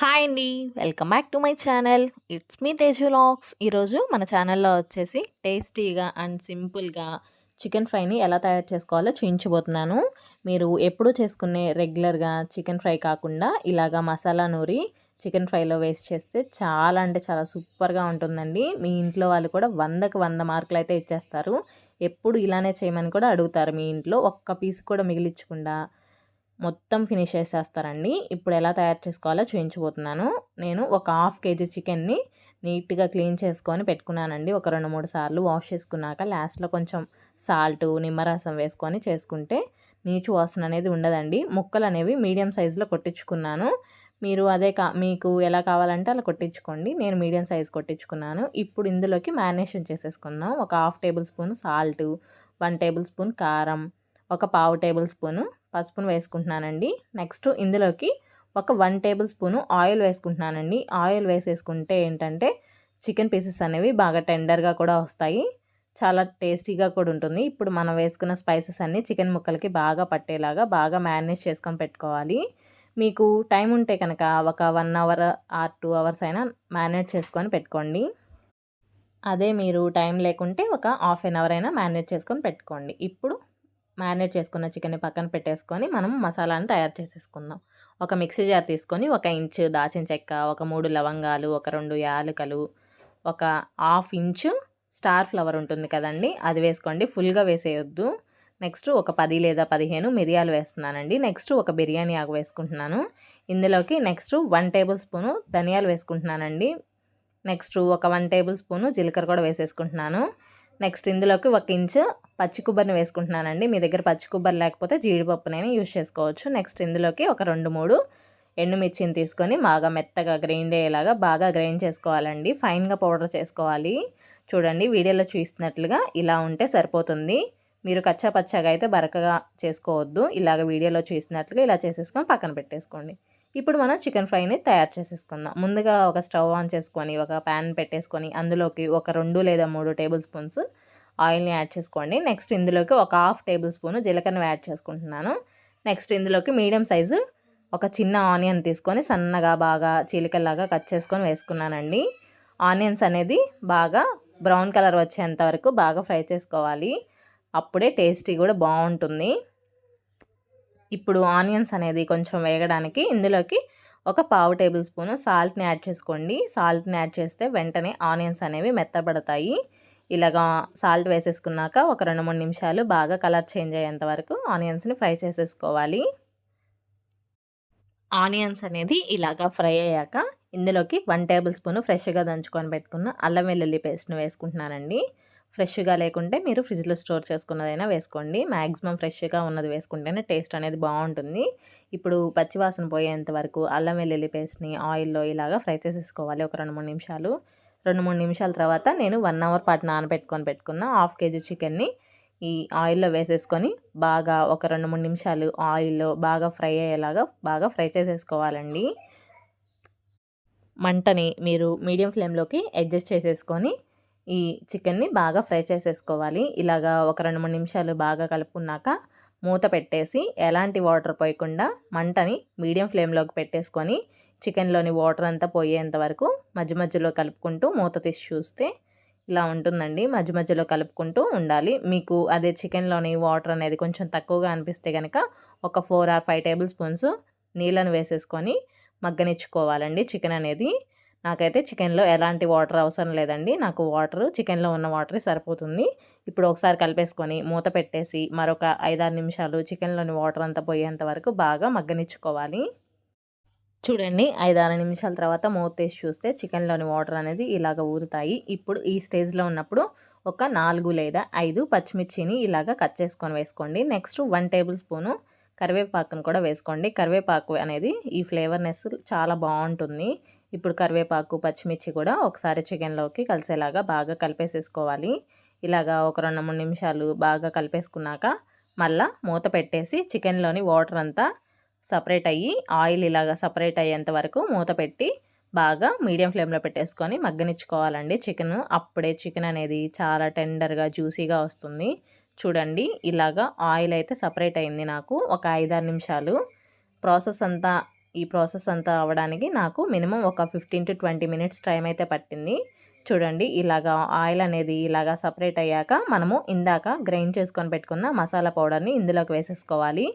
Hi అండి. Welcome back to my channel. It's me Tej lakhs ఈరోజు మన ఛానల్లో వచ్చేసి టేస్టీగా అండ్ సింపుల్గా చికెన్ ఫ్రైని ఎలా తయారు చేసుకోవాలో చూపించబోతున్నాను మీరు ఎప్పుడూ చేసుకునే రెగ్యులర్గా చికెన్ ఫ్రై కాకుండా ఇలాగా మసాలా నూరి చికెన్ ఫ్రైలో వేస్ట్ చేస్తే చాలా అంటే చాలా సూపర్గా ఉంటుందండి. మీ ఇంట్లో వాళ్ళు కూడా వందకు వంద మార్కులు అయితే ఇచ్చేస్తారు. ఎప్పుడు ఇలానే చేయమని కూడా అడుగుతారు మీ ఇంట్లో. ఒక్క పీస్ కూడా మిగిలించకుండా మొత్తం ఫినిష్ చేసేస్తారండి. ఇప్పుడు ఎలా తయారు చేసుకోవాలో చూపించబోతున్నాను నేను ఒక హాఫ్ కేజీ చికెన్ని నీట్గా క్లీన్ చేసుకొని పెట్టుకున్నానండి. ఒక రెండు మూడు సార్లు వాష్ చేసుకున్నాక లాస్ట్లో కొంచెం సాల్ట్ నిమ్మరసం వేసుకొని చేసుకుంటే నీచు వాసన అనేది ఉండదండి. ముక్కలు అనేవి మీడియం సైజులో కొట్టించుకున్నాను. మీరు అదే కా మీకు ఎలా కావాలంటే అలా కొట్టించుకోండి. నేను మీడియం సైజ్ కొట్టించుకున్నాను. ఇప్పుడు ఇందులోకి మ్యారినేషన్ చేసేసుకుందాం. ఒక half tablespoon salt one tablespoon కారం ఒక పావు టేబుల్ స్పూను పసుపును వేసుకుంటున్నానండి. నెక్స్ట్ ఇందులోకి ఒక వన్ టేబుల్ స్పూను ఆయిల్ వేసుకుంటున్నానండి. ఆయిల్ వేసేసుకుంటే ఏంటంటే చికెన్ పీసెస్ అనేవి బాగా టెండర్గా కూడా వస్తాయి. చాలా టేస్టీగా కూడా ఉంటుంది. ఇప్పుడు మనం వేసుకున్న స్పైసెస్ అన్నీ చికెన్ ముక్కలకి బాగా పట్టేలాగా బాగా మ్యారినేజ్ చేసుకొని పెట్టుకోవాలి. మీకు టైం ఉంటే కనుక ఒక one hour or two hours అయినా మ్యారినేట్ చేసుకొని పెట్టుకోండి. అదే మీరు టైం లేకుంటే ఒక హాఫ్ అన్ అవర్ అయినా మ్యారినేట్ చేసుకొని పెట్టుకోండి. ఇప్పుడు మ్యారినేట్ చేసుకున్న చికెన్ని పక్కన పెట్టేసుకొని మనం మసాలాను తయారు చేసేసుకుందాం. ఒక మిక్సీ జార్ తీసుకొని ఒక ఇంచు దాచిన చెక్క ఒక మూడు లవంగాలు ఒక రెండు యాలకలు ఒక హాఫ్ ఇంచు స్టార్ ఫ్లవర్ ఉంటుంది కదండి అది వేసుకోండి. ఫుల్గా వేసేయొద్దు. నెక్స్ట్ ఒక పది లేదా పదిహేను మిరియాలు వేస్తున్నానండి. నెక్స్ట్ ఒక బిర్యానీ ఆకు వేసుకుంటున్నాను. ఇందులోకి నెక్స్ట్ వన్ టేబుల్ స్పూను ధనియాలు వేసుకుంటున్నానండి. నెక్స్ట్ ఒక వన్ టేబుల్ స్పూను జీలకర్ర కూడా వేసేసుకుంటున్నాను. నెక్స్ట్ ఇందులోకి ఒక ఇంచు పచ్చి కొబ్బరిని వేసుకుంటున్నానండి. మీ దగ్గర పచ్చి కొబ్బరి లేకపోతే జీడిపప్పునైనా యూజ్ చేసుకోవచ్చు. నెక్స్ట్ ఇందులోకి ఒక రెండు మూడు ఎండుమిర్చిని తీసుకొని బాగా మెత్తగా గ్రైండ్ అయ్యేలాగా బాగా గ్రైండ్ చేసుకోవాలండి. ఫైన్గా పౌడర్ చేసుకోవాలి. చూడండి వీడియోలో చూస్తున్నట్లుగా ఇలా ఉంటే సరిపోతుంది. మీరు కచ్చా పచ్చగా అయితే బరకగా చేసుకోవద్దు. ఇలాగ వీడియోలో చూసినట్లుగా ఇలా చేసేసుకొని పక్కన పెట్టేసుకోండి. ఇప్పుడు మనం చికెన్ ఫ్రైని తయారు చేసేసుకుందాం. ముందుగా ఒక స్టవ్ ఆన్ చేసుకొని ఒక ప్యాన్ పెట్టేసుకొని అందులోకి ఒక రెండు లేదా మూడు టేబుల్ స్పూన్స్ ఆయిల్ని యాడ్ చేసుకోండి. నెక్స్ట్ ఇందులోకి ఒక హాఫ్ టేబుల్ స్పూన్ జీలకర్ర యాడ్ చేసుకుంటున్నాను. నెక్స్ట్ ఇందులోకి మీడియం సైజు ఒక చిన్న ఆనియన్ తీసుకొని సన్నగా బాగా చీలికల్లాగా కట్ చేసుకొని వేసుకున్నానండి. ఆనియన్స్ అనేది బాగా బ్రౌన్ కలర్ వచ్చేంత వరకు బాగా ఫ్రై చేసుకోవాలి. అప్పుడే టేస్టీ కూడా బాగుంటుంది. ఇప్పుడు ఆనియన్స్ అనేది కొంచెం వేగడానికి ఇందులోకి ఒక పావు టేబుల్ స్పూను సాల్ట్ని యాడ్ చేసుకోండి. సాల్ట్ని యాడ్ చేస్తే వెంటనే ఆనియన్స్ అనేవి మెత్తబడతాయి. ఇలాగా సాల్ట్ వేసేసుకున్నాక ఒక రెండు మూడు నిమిషాలు బాగా కలర్ చేంజ్ అయ్యేంత వరకు ఆనియన్స్ని ఫ్రై చేసేసుకోవాలి. ఆనియన్స్ అనేది ఇలాగా ఫ్రై అయ్యాక ఇందులోకి వన్ టేబుల్ స్పూన్ ఫ్రెష్గా దంచుకొని పెట్టుకున్న అల్లం వెల్లుల్లి పేస్ట్ని వేసుకుంటున్నానండి. ఫ్రెష్గా లేకుంటే మీరు ఫ్రిడ్జ్లో స్టోర్ చేసుకున్నదైనా వేసుకోండి. మ్యాక్సిమం ఫ్రెష్గా ఉన్నది వేసుకుంటేనే టేస్ట్ అనేది బాగుంటుంది. ఇప్పుడు పచ్చివాసన పోయేంత వరకు అల్లం వెల్లుల్లి పేస్ట్ని ఆయిల్లో ఇలాగా ఫ్రై చేసేసుకోవాలి ఒక రెండు మూడు నిమిషాలు. రెండు మూడు నిమిషాల తర్వాత నేను వన్ అవర్ పాటు నానబెట్టుకొని పెట్టుకున్న హాఫ్ కేజీ చికెన్ని ఈ ఆయిల్లో వేసేసుకొని బాగా ఒక రెండు మూడు నిమిషాలు ఆయిల్లో బాగా ఫ్రై అయ్యేలాగా బాగా ఫ్రై చేసేసుకోవాలండి. మంటని మీరు మీడియం ఫ్లేమ్లోకి అడ్జస్ట్ చేసేసుకొని ఈ చికెన్ని బాగా ఫ్రై చేసేసుకోవాలి. ఇలాగా ఒక రెండు మూడు నిమిషాలు బాగా కలుపుకున్నాక మూత పెట్టేసి ఎలాంటి వాటర్ పోయకుండా మంటని మీడియం ఫ్లేమ్లోకి పెట్టేసుకొని చికెన్లోని వాటర్ అంతా పోయేంత వరకు మధ్య మధ్యలో కలుపుకుంటూ మూత తీసి చూస్తే ఇలా ఉంటుందండి. మధ్య మధ్యలో కలుపుకుంటూ ఉండాలి. మీకు అదే చికెన్లోని వాటర్ అనేది కొంచెం తక్కువగా అనిపిస్తే కనుక ఒక four or five tablespoons నీళ్ళను వేసేసుకొని మగ్గనిచ్చుకోవాలండి. చికెన్ అనేది నాకైతే చికెన్లో ఎలాంటి వాటర్ అవసరం లేదండి. నాకు వాటర్ చికెన్లో ఉన్న వాటరే సరిపోతుంది. ఇప్పుడు ఒకసారి కలిపేసుకొని మూత పెట్టేసి మరొక ఐదారు నిమిషాలు చికెన్లోని వాటర్ అంతా పోయేంత వరకు బాగా మగ్గనిచ్చుకోవాలి. చూడండి ఐదారు నిమిషాల తర్వాత మూత తీసి చూస్తే చికెన్లోని వాటర్ అనేది ఇలాగ ఊరుతాయి. ఇప్పుడు ఈ స్టేజ్లో ఉన్నప్పుడు ఒక నాలుగు లేదా ఐదు పచ్చిమిర్చిని ఇలాగ కట్ చేసుకొని వేసుకోండి. నెక్స్ట్ వన్ టేబుల్ స్పూను కరివేపాకును కూడా వేసుకోండి. కరివేపాకు అనేది ఈ ఫ్లేవర్నెస్ చాలా బాగుంటుంది. ఇప్పుడు కరివేపాకు పచ్చిమిర్చి కూడా ఒకసారి చికెన్లోకి కలిసేలాగా బాగా కలిపేసేసుకోవాలి. ఇలాగా ఒక రెండు మూడు నిమిషాలు బాగా కలిపేసుకున్నాక మళ్ళా మూత పెట్టేసి చికెన్లోని వాటర్ అంతా సపరేట్ అయ్యి ఆయిల్ ఇలాగా సపరేట్ అయ్యేంత వరకు మూత పెట్టి బాగా మీడియం ఫ్లేమ్లో పెట్టేసుకొని మగ్గనిచ్చుకోవాలండి చికెన్ అప్పుడే చికెన్ అనేది చాలా టెండర్గా జ్యూసీగా వస్తుంది. చూడండి ఇలాగా ఆయిల్ అయితే సపరేట్ అయింది నాకు. ఒక ఐదారు నిమిషాలు. ప్రాసెస్ అంతా ఈ ప్రాసెస్ అంతా అవ్వడానికి నాకు మినిమం ఒక fifteen to twenty minutes time అయితే పట్టింది. చూడండి ఇలాగా ఆయిల్ అనేది ఇలాగా సపరేట్ అయ్యాక మనము ఇందాక గ్రైండ్ చేసుకొని పెట్టుకున్న మసాలా పౌడర్ని ఇందులోకి వేసేసుకోవాలి.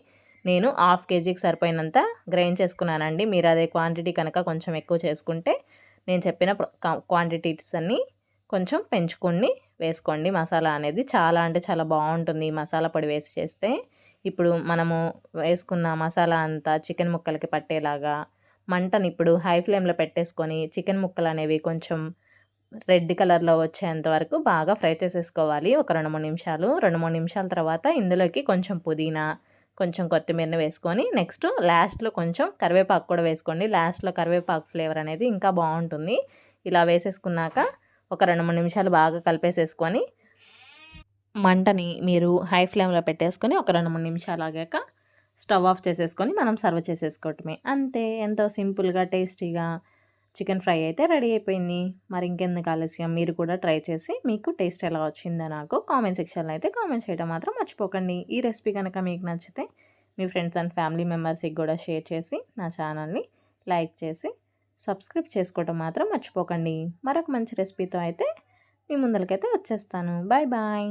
నేను హాఫ్ కేజీకి సరిపోయినంత గ్రైండ్ చేసుకున్నానండి. మీరు అదే క్వాంటిటీ కనుక కొంచెం ఎక్కువ చేసుకుంటే నేను చెప్పిన క్వాంటిటీస్ అన్నీ కొంచెం పెంచుకొని వేసుకోండి. మసాలా అనేది చాలా అంటే చాలా బాగుంటుంది ఈ మసాలా పొడి వేసి చేస్తే. ఇప్పుడు మనము వేసుకున్న మసాలా అంతా చికెన్ ముక్కలకి పట్టేలాగా మంటని ఇప్పుడు హై ఫ్లేమ్లో పెట్టేసుకొని చికెన్ ముక్కలు అనేవి కొంచెం రెడ్ కలర్లో వచ్చేంత వరకు బాగా ఫ్రై చేసేసుకోవాలి. ఒక రెండు మూడు నిమిషాలు. రెండు మూడు నిమిషాల తర్వాత ఇందులోకి కొంచెం పుదీనా కొంచెం కొత్తిమీరని వేసుకొని నెక్స్ట్ లాస్ట్లో కొంచెం కరివేపాకు కూడా వేసుకోండి. లాస్ట్లో కరివేపాకు ఫ్లేవర్ అనేది ఇంకా బాగుంటుంది. ఇలా వేసేసుకున్నాక ఒక రెండు మూడు నిమిషాలు బాగా కలిపేసేసుకొని మంటని మీరు హై ఫ్లేమ్లో పెట్టేసుకొని ఒక రెండు మూడు నిమిషాలు ఆగాక స్టవ్ ఆఫ్ చేసేసుకొని మనం సర్వ్ చేసేసుకోవటమే. అంతే. ఎంతో సింపుల్గా టేస్టీగా చికెన్ ఫ్రై అయితే రెడీ అయిపోయింది. మరి ఇంకెందుకు ఆలస్యం? మీరు కూడా ట్రై చేసి మీకు టేస్ట్ ఎలా వచ్చిందో నాకు కామెంట్ సెక్షన్లో అయితే కామెంట్ చేయడం మాత్రం మర్చిపోకండి. ఈ రెసిపీ కనుక మీకు నచ్చితే మీ ఫ్రెండ్స్ అండ్ ఫ్యామిలీ మెంబర్స్కి కూడా షేర్ చేసి నా ఛానల్ని లైక్ చేసి సబ్స్క్రైబ్ చేసుకోవటం మాత్రం మర్చిపోకండి. మరొక మంచి రెసిపీతో అయితే మీ ముందరికైతే వచ్చేస్తాను. Bye bye.